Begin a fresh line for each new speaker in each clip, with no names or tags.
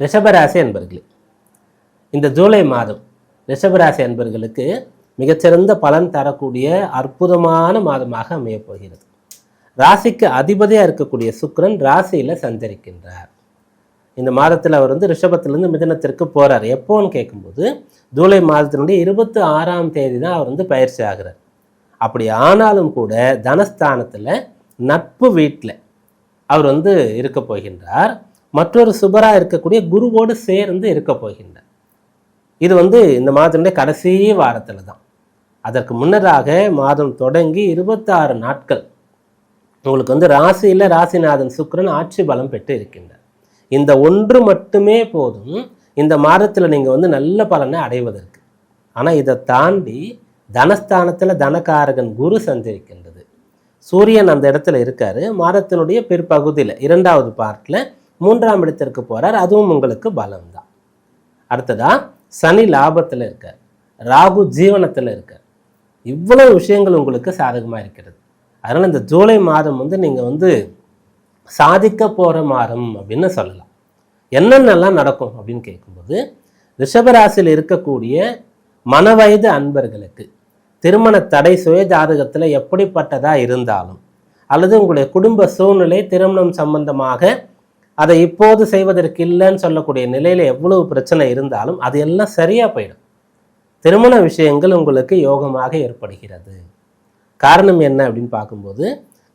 ரிஷபராசி அன்பர்களே இந்த ஜூலை மாதம் ரிஷபராசி அன்பர்களுக்கு மிகச்சிறந்த பலன் தரக்கூடிய அற்புதமான மாதமாக அமையப் போகிறது. ராசிக்கு அதிபதியாக இருக்கக்கூடிய சுக்ரன் ராசியில் சஞ்சரிக்கின்றார். இந்த மாதத்தில் அவர் வந்து ரிஷபத்திலேருந்து மிதனத்திற்கு போகிறார் எப்போன்னு கேட்கும்போது ஜூலை மாதத்தினுடைய இருபத்தி ஆறாம் தேதி தான் அவர் வந்து பயிற்சி ஆகிறார். அப்படி ஆனாலும் கூட தனஸ்தானத்தில் நட்பு வீட்டில் அவர் வந்து இருக்க போகின்றார். மற்றொரு சுபராக இருக்கக்கூடிய குருவோடு சேர்ந்து இருக்க போகின்றார் இது வந்து இந்த மாதத்தினுடைய கடைசி வாரத்தில் தான். அதற்கு முன்னதாக மாதம் தொடங்கி இருபத்தாறு நாட்கள் உங்களுக்கு வந்து ராசியில் ராசிநாதன் சுக்கிரன் ஆட்சி பலம் பெற்று இருக்கின்றார். இந்த ஒன்று மட்டுமே போதும். இந்த மாதத்தில் நீங்கள் வந்து நல்ல பலனை அடைவதற்கு. ஆனால் இதை தாண்டி தனஸ்தானத்தில் தனகாரகன் குரு சந்திருக்கின்றது. சூரியன் அந்த இடத்துல இருக்காரு. மாதத்தினுடைய பிற்பகுதியில் இரண்டாவது பார்ட்டில் மூன்றாம் இடத்திற்கு போகிறார் அதுவும் உங்களுக்கு பலம்தான். அடுத்ததா சனி லாபத்தில் இருக்கார். ராகு ஜீவனத்தில் இருக்கார். இவ்வளவு விஷயங்கள் உங்களுக்கு சாதகமாக இருக்கிறது. அதனால் இந்த ஜூலை மாதம் வந்து நீங்கள் வந்து சாதிக்க போகிற மாதம் அப்படின்னு சொல்லலாம். என்னென்னலாம் நடக்கும் அப்படின்னு கேட்கும்போது ரிஷபராசியில் இருக்கக்கூடிய மனவயது அன்பர்களுக்கு திருமண தடை சுய ஜாதகத்தில் எப்படிப்பட்டதாக இருந்தாலும் அல்லது உங்களுடைய குடும்ப சூழ்நிலை திருமணம் சம்பந்தமாக அதை இப்போது செய்வதற்கு இல்லைன்னு சொல்லக்கூடிய நிலையில் எவ்வளவு பிரச்சனை இருந்தாலும் அது எல்லாம் சரியாக போயிடும். திருமண விஷயங்கள் உங்களுக்கு யோகமாக ஏற்படுகிறது. காரணம் என்ன அப்படின்னு பார்க்கும்போது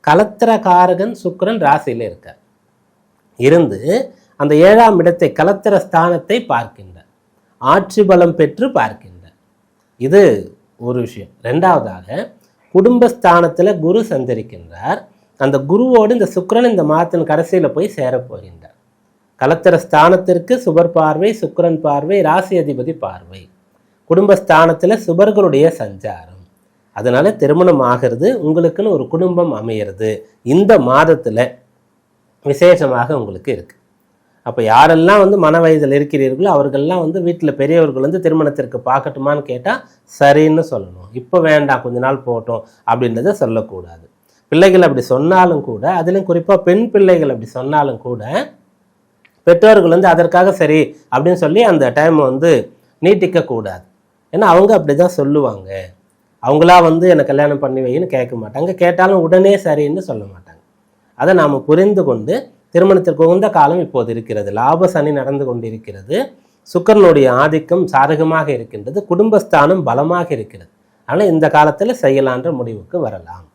கலத்திர காரகன் சுக்கிரன் ராசியில் இருக்கார். இருந்து அந்த ஏழாம் இடத்தை கலத்திர ஸ்தானத்தை பார்க்கின்ற ஆட்சி பலம் பெற்று பார்க்கின்ற இது ஒரு விஷயம். ரெண்டாவதாக குடும்பஸ்தானத்தில் குரு சஞ்சரிக்கின்றார். அந்த குருவோடு இந்த சுக்கரன் இந்த மாதத்தின் கடைசியில் போய் சேரப்போகின்றார். கலத்திர ஸ்தானத்திற்கு சுபர் பார்வை சுக்கரன் பார்வை ராசி அதிபதி பார்வை. குடும்பஸ்தானத்தில் சுபர்களுடைய சஞ்சாரம். அதனால் திருமணம் ஆகிறது உங்களுக்குன்னு ஒரு குடும்பம் அமையிறது. இந்த மாதத்தில் விசேஷமாக உங்களுக்கு இருக்குது அப்போ யாரெல்லாம் வந்து மன வயதில் இருக்கிறீர்களோ அவர்கள்லாம் வந்து வீட்டில் பெரியவர்கள் வந்து திருமணத்திற்கு பார்க்கட்டுமான்னு கேட்டால் சரின்னு சொல்லணும். இப்போ வேண்டாம் கொஞ்ச நாள் போட்டோம் அப்படின்றத சொல்லக்கூடாது. பிள்ளைகள் அப்படி சொன்னாலும் கூட அதிலும் குறிப்பாக பெண் பிள்ளைகள் அப்படி சொன்னாலும் கூட பெற்றோர்கள் வந்து அதற்காக சரி அப்படின்னு சொல்லி அந்த டைம் வந்து நீட்டிக்கக்கூடாது ஏன்னா அவங்க அப்படி தான் சொல்லுவாங்க. அவங்களா வந்து என்னை கல்யாணம் பண்ணி வைன்னு கேட்க மாட்டாங்க. கேட்டாலும் உடனே சரின்னு சொல்ல மாட்டாங்க. அதை நாம் புரிந்து கொண்டு திருமணத்திற்கு உகந்த காலம் இப்போது இருக்கிறது. லாப சனி நடந்து கொண்டிருக்கிறது. சுக்கரனுடைய ஆதிக்கம் சாதகமாக இருக்கின்றது. குடும்பஸ்தானம் பலமாக இருக்கிறது. ஆனால் இந்த காலத்தில் செய்யலான்ற முடிவுக்கு வரலாம்.